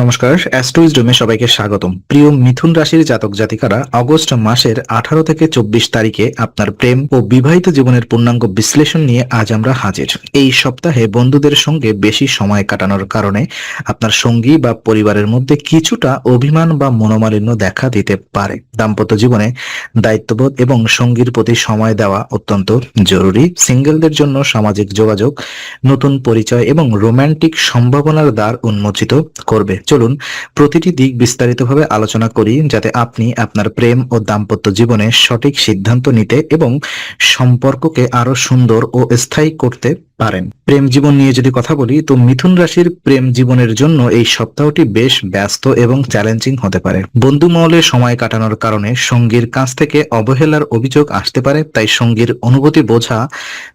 নমস্কার, অ্যাস্ট্রোইজডমে সবাইকে স্বাগতম। প্রিয় মিথুন রাশির জাতক জাতিকারা, অগস্ট মাসের আঠারো থেকে চব্বিশ তারিখে আপনার প্রেম ও বিবাহিত জীবনের পূর্ণাঙ্গ বিশ্লেষণ নিয়ে আজ আমরা হাজির। এই সপ্তাহে বন্ধুদের সঙ্গে বেশি সময় কাটানোর কারণে আপনার সঙ্গী বা পরিবারের মধ্যে কিছুটা অভিমান বা মনোমালিন্য দেখা দিতে পারে। দাম্পত্য জীবনে দায়িত্ববোধ এবং সঙ্গীর প্রতি সময় দেওয়া অত্যন্ত জরুরি। সিঙ্গেলদের জন্য সামাজিক যোগাযোগ, নতুন পরিচয় এবং রোমান্টিক সম্ভাবনার দ্বার উন্মোচিত করবে চলুন প্রতিটি দিক বিস্তারিতভাবে আলোচনা করি যাতে আপনি আপনার প্রেম ও দাম্পত্য জীবনে সঠিক সিদ্ধান্ত নিতে এবং সম্পর্ককে আরও সুন্দর ও স্থায়ী করতে পারেন। প্রেম জীবন নিয়ে যদি কথা বলি, তো মিথুন রাশির প্রেম জীবনের জন্য এই সপ্তাহটি বেশ ব্যস্ত এবং চ্যালেঞ্জিং হতে পারে। বন্ধু মহলে সময় কাটানোর কারণে সঙ্গীর কাছ থেকে অবহেলার অভিযোগ আসতে পারে, তাই সঙ্গীর অনুভূতি বোঝা,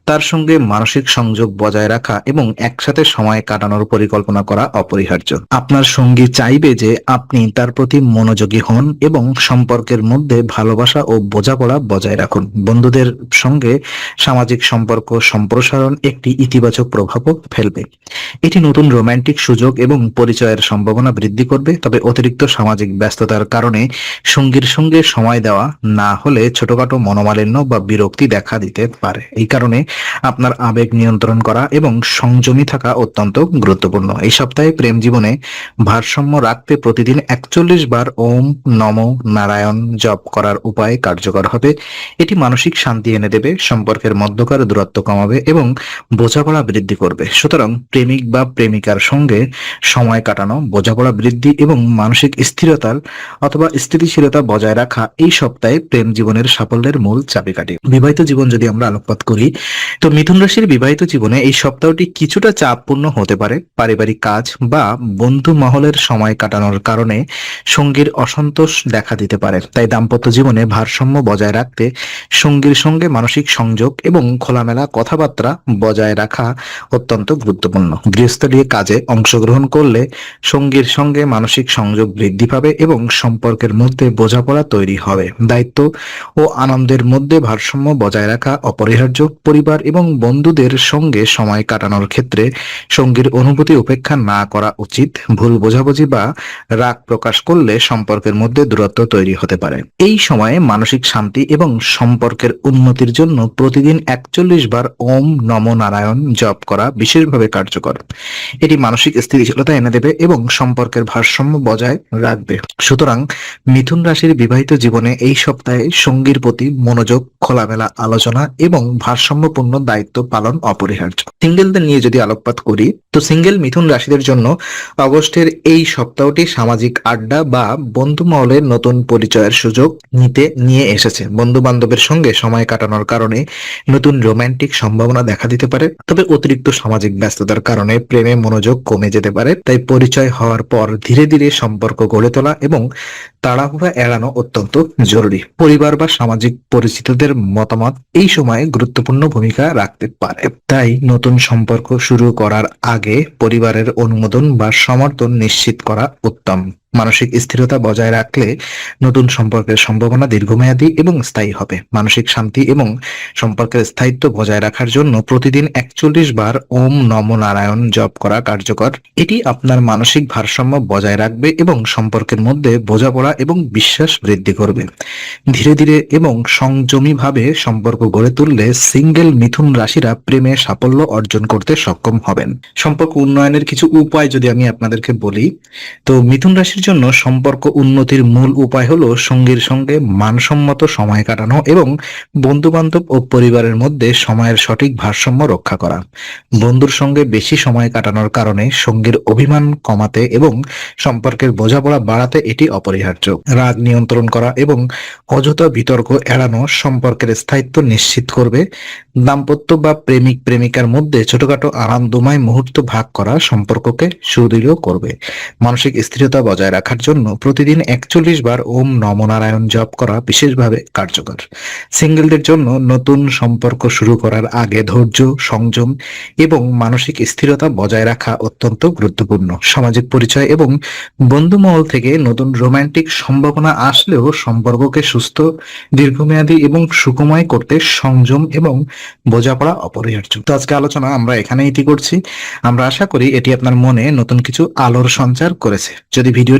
তার সঙ্গে মানসিক সংযোগ বজায় রাখা এবং একসাথে সময় কাটানোর পরিকল্পনা করা অপরিহার্য। আপনার সঙ্গী চাইবে যে আপনি তার প্রতি মনোযোগী হন এবং সম্পর্কের মধ্যে ভালোবাসা ও বোঝাপড়া বজায় রাখুন। বন্ধুদের সঙ্গে সামাজিক সম্পর্ক, সম্প্রসারণ একটি ইতিবাচক প্রভাবও ফেলবে। এটি নতুন রোমান্টিক সুযোগ এবং পরিচয়ের সম্ভাবনা বৃদ্ধি করবে, তবে অতিরিক্ত সামাজিক ব্যস্ততার কারণে সঙ্গীর সঙ্গে সময় দেওয়া না হলে ছোটখাটো মনোমালিন্য বা বিরক্তি দেখা দিতে পারে। এই কারণে আপনার আবেগ নিয়ন্ত্রণ করা এবং সংযমী থাকা অত্যন্ত গুরুত্বপূর্ণ। এই সপ্তাহে প্রেম জীবনে ভারসাম্য রাখতে প্রতিদিন একচল্লিশ বার ওম নম নারায়ণ জপ করার উপায় কার্যকর হবে। এটি মানসিক শান্তি এনে দেবে, সম্পর্কের মধ্যকার দূরত্ব কমাবে এবং বোঝাপড়া বৃদ্ধি করবে। সুতরাং প্রেমিক বা প্রেমিকার সঙ্গে সময় কাটানো, বোঝাপড়া বৃদ্ধি এবং মানসিক স্থিরতার অথবা স্থিতিশীলতা বজায় রাখা, এই সপ্তাহে প্রেম জীবনের সাফল্যের মূল চাবিকাঠি। বিবাহিত জীবন যদি আমরা আলোকপাত করি, তো মিথুন রাশির বিবাহিত জীবনে এই সপ্তাহটি কিছুটা চাপপূর্ণ হতে পারে। পারিবারিক কাজ বা বন্ধু মহলের সময় কাটানোর কারণে সঙ্গীর অসন্তোষ দেখা দিতে পারে। তাই দাম্পত্য জীবনে ভারসাম্য বজায় রাখতে সঙ্গীর সঙ্গে মানসিক সংযোগ এবং খোলামেলা কথাবার্তা বজায় রাখা অত্যন্ত গুরুত্বপূর্ণ। গৃহস্থলীয় কাজে অংশগ্রহণ করলে সঙ্গীর সঙ্গে মানসিক সংযোগ বৃদ্ধি পাবে এবং সম্পর্কের মধ্যে বোঝাপড়া তৈরি হবে। দায়িত্ব ও আনন্দের মধ্যে ভারসাম্য বজায় রাখা, অপরিহার্য পরিবার এবং বন্ধুদের সঙ্গে সময় কাটানোর ক্ষেত্রে সঙ্গীর অনুভূতি উপেক্ষা না করা উচিত। ভুল বোঝাবুঝি বা রাগ প্রকাশ করলে সম্পর্কের মধ্যে দূরত্ব তৈরি হতে পারে। এই সময়ে মানসিক শান্তি এবং সম্পর্কের উন্নতির জন্য প্রতিদিন একচল্লিশ বার ওম নম নারায়ণ জপ করা বিশেষভাবে কার্যকর। এটি মানসিক স্থিতিশীলতা এনে দেবে এবং সম্পর্কের ভারসাম্য বজায় রাখবে। সুতরাং মিথুন রাশির বিবাহিত জীবনে এই সপ্তাহে সঙ্গীর প্রতি মনোযোগ, খোলামেলা আলোচনা এবং ভারসাম্যপূর্ণ দায়িত্ব পালন অপরিহার্য। সিঙ্গেলদের নিয়ে যদি আলোকপাত করি, তো সিঙ্গেল মিথুন রাশিদের জন্য অগস্টের এই সপ্তাহটি সামাজিক আড্ডা বা বন্ধু মহলের নতুন পরিচয়ের সুযোগ নিতে নিয়ে এসেছে। বন্ধু বান্ধবের সঙ্গে সময় কাটানোর কারণে নতুন রোমান্টিক সম্ভাবনা দেখা দিতে পারে। তবে অতিরিক্ত সামাজিক ব্যস্ততার কারণে প্রেমে মনোযোগ কমে যেতে পারে, তাই পরিচয় হওয়ার পর ধীরে ধীরে সম্পর্ক গড়ে তোলা এবং তাড়াহুড়া এড়ানো অত্যন্ত জরুরি। পরিবার বা সামাজিক পরিচিতদের মতামত এই সময়ে গুরুত্বপূর্ণ ভূমিকা রাখতে পারে। তাই নতুন সম্পর্ক শুরু করার আগে পরিবারের অনুমোদন বা সমর্থন নিশ্চিত করা উত্তম। মানসিক স্থিরতা বজায় রাখলে নতুন সম্পর্কের সম্ভাবনা দীর্ঘমেয়াদী এবং স্থায়ী হবে। মানসিক শান্তি এবং সম্পর্কের স্থায়িত্ব বজায় রাখার জন্য প্রতিদিন একচল্লিশ বার ওম নম নারায়ণ জপ করা কার্যকর। এটি আপনার মানসিক ভারসাম্য বজায় রাখবে এবং সম্পর্কের মধ্যে বোঝাপড়া এবং বিশ্বাস বৃদ্ধি করবে। ধীরে ধীরে এবং সংযমীভাবে সম্পর্ক গড়ে তুললে সিঙ্গেল মিথুন রাশিরা প্রেমে সাফল্য অর্জন করতে সক্ষম হবেন। সম্পর্ক উন্নয়নের কিছু উপায় যদি আমি আপনাদেরকে বলি, তো মিথুন রাশির জন্য সম্পর্ক উন্নতির মূল উপায় হলো সঙ্গীর সঙ্গে মানসম্মত সময় কাটানো এবং বন্ধু বান্ধব ও পরিবারের মধ্যে সময়ের সঠিক ভারসাম্য রক্ষা করা। বন্ধুর সঙ্গে বেশি সময় কাটানোর কারণে সঙ্গীর অভিমান কমাতে এবং সম্পর্কের বোঝাপড়া বাড়াতে এটি অপরিহার্য। রাগ নিয়ন্ত্রণ করা এবং অযথা বিতর্ক এড়ানো সম্পর্কের স্থায়িত্ব নিশ্চিত করবে। দাম্পত্য বা প্রেমিক প্রেমিকার মধ্যে ছোটখাটো আনন্দময় মুহূর্ত ভাগ করা সম্পর্ককে সুদৃঢ় করবে। মানসিক স্থিরতা বজায় রাখার জন্য প্রতিদিন একচল্লিশ বার ওম নমনারায়ণ জপ করা বিশেষভাবে কার্যকর। সিঙ্গেলদের জন্য নতুন সম্পর্ক শুরু করার আগে ধৈর্য, সংযম এবং মানসিক স্থিরতা বজায় রাখা অত্যন্ত গুরুত্বপূর্ণ। সামাজিক পরিচয় এবং বন্ধুমহল থেকে নতুন রোমান্টিক সম্ভাবনা আসলেও সম্পর্ককে সুস্থ, দীর্ঘমেয়াদী এবং সুকময় করতে সংযম এবং বোঝাপড়া অপরিহার্য। তো আজকে আলোচনা আমরা এখানে এটি করছি। আমরা আশা করি এটি আপনার মনে নতুন কিছু আলোর সঞ্চার করেছে। যদি